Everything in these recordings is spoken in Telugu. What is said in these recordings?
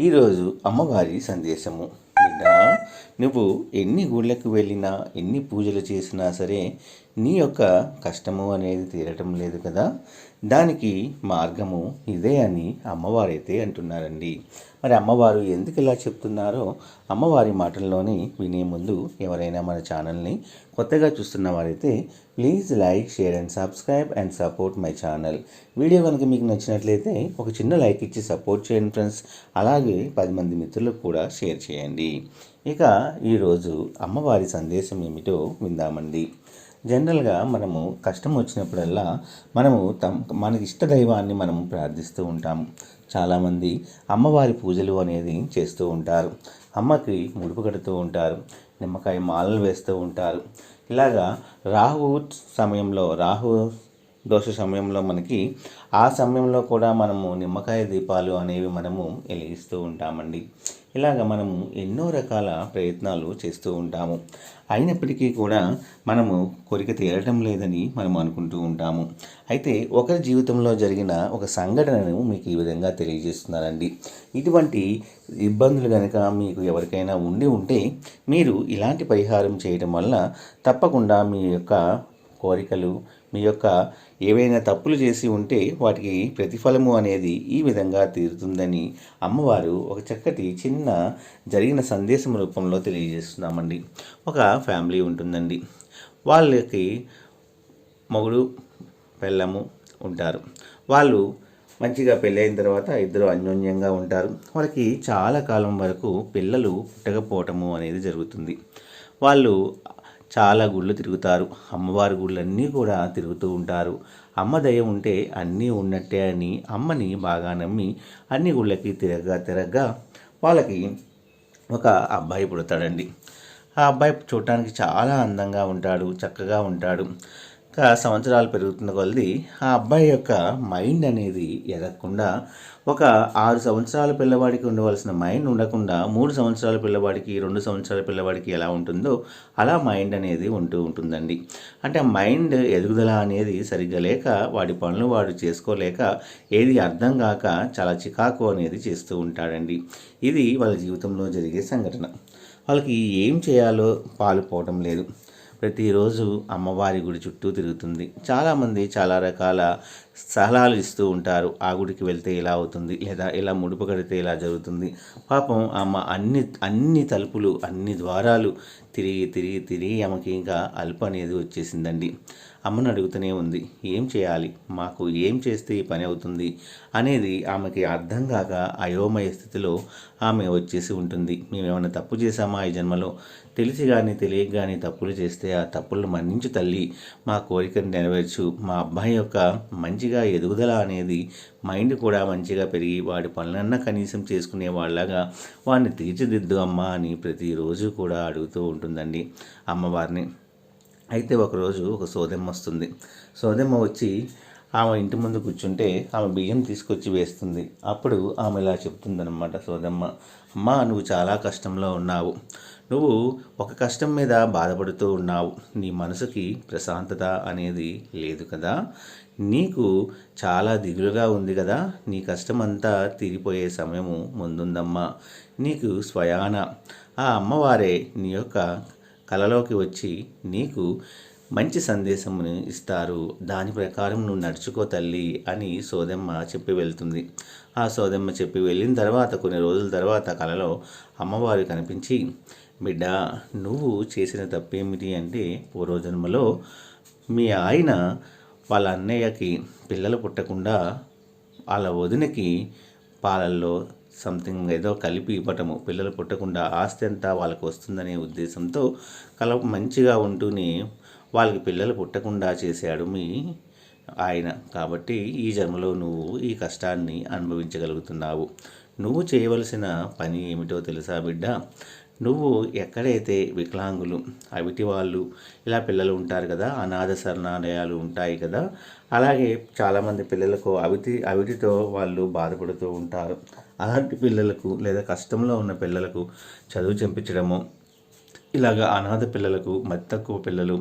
ఈరోజు అమ్మవారి సందేశము. బిడ్డ నువ్వు ఎన్ని గుళ్ళకు వెళ్ళినా ఎన్ని పూజలు చేసినా సరే నీ యొక్క కష్టము అనేది తీరటం లేదు కదా? దానికి మార్గము ఇదే అని అమ్మవారైతే అంటున్నారండి. మరి అమ్మవారు ఎందుకు ఇలా చెప్తున్నారో అమ్మవారి మాటల్లోని వినే ముందు ఎవరైనా మన ఛానల్ని కొత్తగా చూస్తున్న వారైతే please like share and subscribe and support my channel. Video కనుక మీకు నచ్చినట్లయితే ఒక చిన్న లైక్ ఇచ్చి సపోర్ట్ చేయండి ఫ్రెండ్స్. అలాగే పది మంది మిత్రులకు కూడా షేర్ చేయండి. ఇక ఈరోజు అమ్మవారి సందేశం ఏమిటో విందామండి. జనరల్గా మనము కష్టం వచ్చినప్పుడల్లా మనము తమ మనకి ఇష్ట దైవాన్ని మనం ప్రార్థిస్తూ ఉంటాము చాలామంది అమ్మవారి పూజలు అనేది చేస్తూ ఉంటారు. అమ్మకి ముడుపు కడుతూ ఉంటారు. నిమ్మకాయ మాలలు వేస్తూ ఉంటారు. ఇలాగా రాహు సమయంలో రాహు దోష సమయంలో మనకి ఆ సమయంలో కూడా మనము నిమ్మకాయ దీపాలు అనేవి మనము వెలిగిస్తూ ఉంటామండి. ఇలాగ మనము ఎన్నో రకాల ప్రయత్నాలు చేస్తూ ఉంటాము. అయినప్పటికీ కూడా మనము కోరిక తీరటం లేదని మనం అనుకుంటూ ఉంటాము. అయితే ఒకరి జీవితంలో జరిగిన ఒక సంఘటనను మీకు ఈ విధంగా తెలియజేస్తున్నారండి ఇటువంటి ఇబ్బందులు కనుక మీకు ఎవరికైనా ఉండి ఉంటే మీరు ఇలాంటి పరిహారం చేయడం వల్ల తప్పకుండా మీ యొక్క కోరికలు మీ యొక్క ఏవైనా తప్పులు చేసి ఉంటే వాటికి ప్రతిఫలము అనేది ఈ విధంగా తీరుతుందని అమ్మవారు ఒక చక్కటి చిన్న జరిగిన సందేశం రూపంలో తెలియజేస్తున్నామండి. ఒక ఫ్యామిలీ ఉంటుందండి. వాళ్ళకి మొగుడు పెళ్ళము ఉంటారు. వాళ్ళు మంచిగా పెళ్ళైన తర్వాత ఇద్దరు అన్యోన్యంగా ఉంటారు. వాళ్ళకి చాలా కాలం వరకు పిల్లలు పుట్టకపోవటము అనేది జరుగుతుంది. వాళ్ళు చాలా గుళ్ళు తిరుగుతారు. అమ్మవారి గుళ్ళన్నీ కూడా తిరుగుతూ ఉంటారు. అమ్మ దయ ఉంటే అన్నీ ఉన్నట్టే అని అమ్మని బాగా నమ్మి అన్ని గుళ్ళకి తిరగగా తిరగగా వాళ్ళకి ఒక అబ్బాయి పుడతాడండి. ఆ అబ్బాయి చూడటానికి చాలా అందంగా ఉంటాడు చక్కగా ఉంటాడు. ఇంకా సంవత్సరాలు పెరుగుతున్న కొలది ఆ అబ్బాయి యొక్క మైండ్ అనేది ఎదగకుండా ఒక ఆరు సంవత్సరాల పిల్లవాడికి ఉండవలసిన మైండ్ ఉండకుండా మూడు సంవత్సరాల పిల్లవాడికి రెండు సంవత్సరాల పిల్లవాడికి ఎలా ఉంటుందో అలా మైండ్ అనేది ఉంటూ ఉంటుందండి. అంటే మైండ్ ఎదుగుదల అనేది సరిగ్గా లేక వాడి పనులు వాడు చేసుకోలేక ఏది అర్థం కాక చాలా చికాకు అనేది చేస్తూ ఉంటాడండి. ఇది వాళ్ళ జీవితంలో జరిగే సంఘటన. వాళ్ళకి ఏం చేయాలో పాలుపోవడం లేదు. ప్రతిరోజు అమ్మవారి గుడి చుట్టూ తిరుగుతుంది. చాలామంది చాలా రకాల సలహాలు ఇస్తూ ఉంటారు. ఆ గుడికి వెళ్తే ఇలా అవుతుంది లేదా ఇలా ముడుపు కడితే ఇలా జరుగుతుంది. పాపం అమ్మ అన్ని అన్ని తలుపులు అన్ని ద్వారాలు తిరిగి తిరిగి తిరిగి ఆమెకి ఇంకా అల్ప అనేది వచ్చేసిందండి. అమ్మను అడుగుతూనే ఉంది ఏం చేయాలి? మాకు ఏం చేస్తే ఈ పని అవుతుంది? అనేది ఆమెకి అర్థం కాక అయోమయ స్థితిలో ఆమె వచ్చేసి ఉంటుంది. మేము ఏమైనా తప్పు చేశామా ఈ జన్మలో? తెలిసి కానీ తెలియక కానీ తప్పులు చేస్తే ఆ తప్పులను మన్నించు తల్లి. మా కోరికను నెరవేర్చు. మా అబ్బాయి యొక్క మంచిగా ఎదుగుదల అనేది మైండ్ కూడా మంచిగా పెరిగి వాడి పనులన్నా కనీసం చేసుకునే వాళ్ళగా వాడిని తీర్చిదిద్దు అమ్మా అని ప్రతిరోజు కూడా అడుగుతూ ఉంటుందండి అమ్మవారిని. అయితే ఒకరోజు ఒక సోదెమ్మ వస్తుంది. సోదెమ్మ వచ్చి ఆమె ఇంటి ముందు కూర్చుంటే ఆమె బియ్యం తీసుకొచ్చి వేస్తుంది. అప్పుడు ఆమె ఇలా చెప్తుందనమాట సోదమ్మ అమ్మ నువ్వు చాలా కష్టంలో ఉన్నావు. నువ్వు ఒక కష్టం మీద బాధపడుతూ ఉన్నావు. నీ మనసుకి ప్రశాంతత అనేది లేదు కదా. నీకు చాలా దిగులుగా ఉంది కదా. నీ కష్టమంతా తీరిపోయే సమయము ముందుందమ్మా. నీకు స్వయాన ఆ అమ్మవారే నీ యొక్క కలలోకి వచ్చి నీకు మంచి సందేశమును ఇస్తారు. దాని ప్రకారం నువ్వు నడుచుకో తల్లి అని సోదమ్మ చెప్పి వెళ్తుంది. ఆ సోదమ్మ చెప్పి వెళ్ళిన తర్వాత కొన్ని రోజుల తర్వాత కలలో అమ్మవారు కనిపించి బిడ్డ నువ్వు చేసిన తప్పేమిటి అంటే పూర్వజన్మలో మీ ఆయన వాళ్ళ అన్నయ్యకి పిల్లలు పుట్టకుండా వాళ్ళ వదినకి పాలల్లో సంథింగ్ ఏదో కలిపి ఇవ్వటము పిల్లలు పుట్టకుండా ఆస్తి అంతా వాళ్ళకి వస్తుందనే ఉద్దేశంతో కల మంచిగా ఉంటూనే వాళ్ళకి పిల్లలు పుట్టకుండా చేశాడు మీ ఆయన. కాబట్టి ఈ జన్మలో నువ్వు ఈ కష్టాన్ని అనుభవించగలుగుతున్నావు. నువ్వు చేయవలసిన పని ఏమిటో తెలుసా బిడ్డ? నువ్వు ఎక్కడైతే వికలాంగులు అవిటి వాళ్ళు ఇలా పిల్లలు ఉంటారు కదా అనాథ శరణాలయాలు ఉంటాయి కదా అలాగే చాలామంది పిల్లలకు అవిటి అవిటితో వాళ్ళు బాధపడుతూ ఉంటారు. అలాంటి పిల్లలకు లేదా కష్టంలో ఉన్న పిల్లలకు చదువు చెంపించడము ఇలాగ అనాథ పిల్లలకు మతి తక్కువ పిల్లలు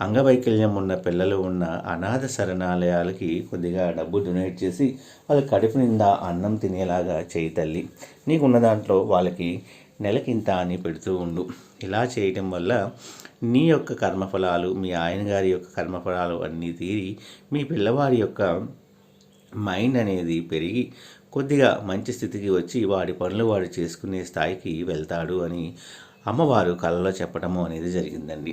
అంగవైకల్యం ఉన్న పిల్లలు ఉన్న అనాథ శరణాలయాలకి కొద్దిగా డబ్బు డొనేట్ చేసి వాళ్ళ కడుపు నిండా అన్నం తినేలాగా చేయి తల్లి. నీకున్న దాంట్లో వాళ్ళకి నెలకింత అని పెడుతూ ఉండు. ఇలా చేయటం వల్ల నీ యొక్క కర్మఫలాలు మీ ఆయన గారి యొక్క కర్మఫలాలు అన్నీ తీరి మీ పిల్లవాడి యొక్క మైండ్ అనేది పెరిగి కొద్దిగా మంచి స్థితికి వచ్చి వాడి పనులు వాడు చేసుకునే స్థాయికి వెళ్తాడు అని అమ్మవారు కళ్ళలో చెప్పడము అనేది జరిగిందండి.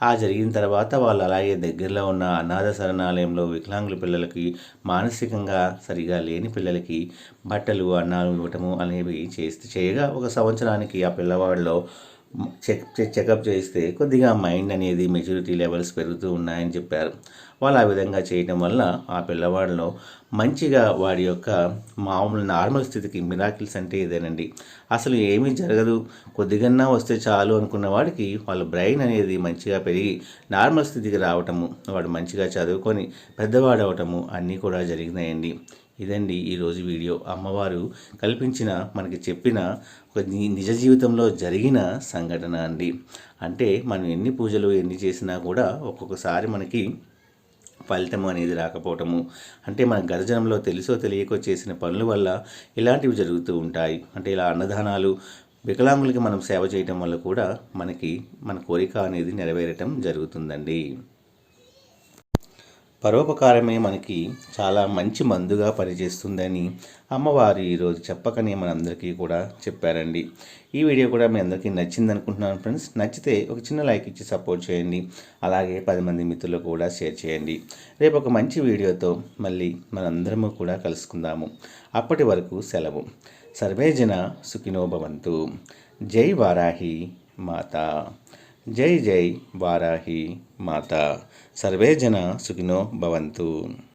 ఆ జరిగిన తర్వాత వాళ్ళు అలాగే దగ్గరలో ఉన్న అనాథ శరణాలయంలో వికలాంగుల పిల్లలకి మానసికంగా సరిగా లేని పిల్లలకి బట్టలు అన్నాలు ఇవ్వటము అనేవి చేస్తే చేయగా ఒక సంవత్సరానికి ఆ పిల్లవాడిలో చెక్ చెకప్ చేస్తే కొద్దిగా మైండ్ అనేది మెచ్యూరిటీ లెవెల్స్ పెరుగుతూ ఉన్నాయని చెప్పారు. వాళ్ళు ఆ విధంగా చేయటం వల్ల ఆ పిల్లవాడిలో మంచిగా వాడి యొక్క మామూలు నార్మల్ స్థితికి మిరాకిల్స్ అంటే ఇదేనండి. అసలు ఏమీ జరగదు. కొద్దిగన్నా వస్తే చాలు అనుకున్న వాడికి వాళ్ళ బ్రెయిన్ అనేది మంచిగా పెరిగి నార్మల్ స్థితికి రావటము వాడు మంచిగా చదువుకొని పెద్దవాడు అవటము అన్నీ కూడా జరిగినాయండి. ఇదండి ఈరోజు వీడియో. అమ్మవారు కల్పించిన మనకి చెప్పిన ఒక నిజ జీవితంలో జరిగిన సంఘటన అండి. అంటే మనం ఎన్ని పూజలు ఎన్ని చేసినా కూడా ఒక్కొక్కసారి మనకి ఫలితం అనేది రాకపోవటము. అంటే మన గర్జనంలో తెలుసో తెలియకో చేసిన పనుల వల్ల ఇలాంటివి జరుగుతూ ఉంటాయి. అంటే ఇలా అన్నదానాలు వికలాంగులకి మనం సేవ చేయటం వల్ల కూడా మనకి మన కోరిక అనేది నెరవేరటం జరుగుతుందండి. పరోపకారమే మనకి చాలా మంచి మందుగా పనిచేస్తుందని అమ్మవారు ఈరోజు చెప్పకనే మనందరికీ కూడా చెప్పారండి. ఈ వీడియో కూడా మీ అందరికీ నచ్చింది అనుకుంటున్నాను ఫ్రెండ్స్. నచ్చితే ఒక చిన్న లైక్ ఇచ్చి సపోర్ట్ చేయండి. అలాగే పది మంది మిత్రులు కూడా షేర్ చేయండి. రేపు ఒక మంచి వీడియోతో మళ్ళీ మనందరము కూడా కలుసుకుందాము. అప్పటి వరకు సెలవు. సర్వేజన సుఖినోభవంతు. సుఖినో భవంతు జై వారాహి మాత. జై జై వారాహి మాత. Salve sukino sugino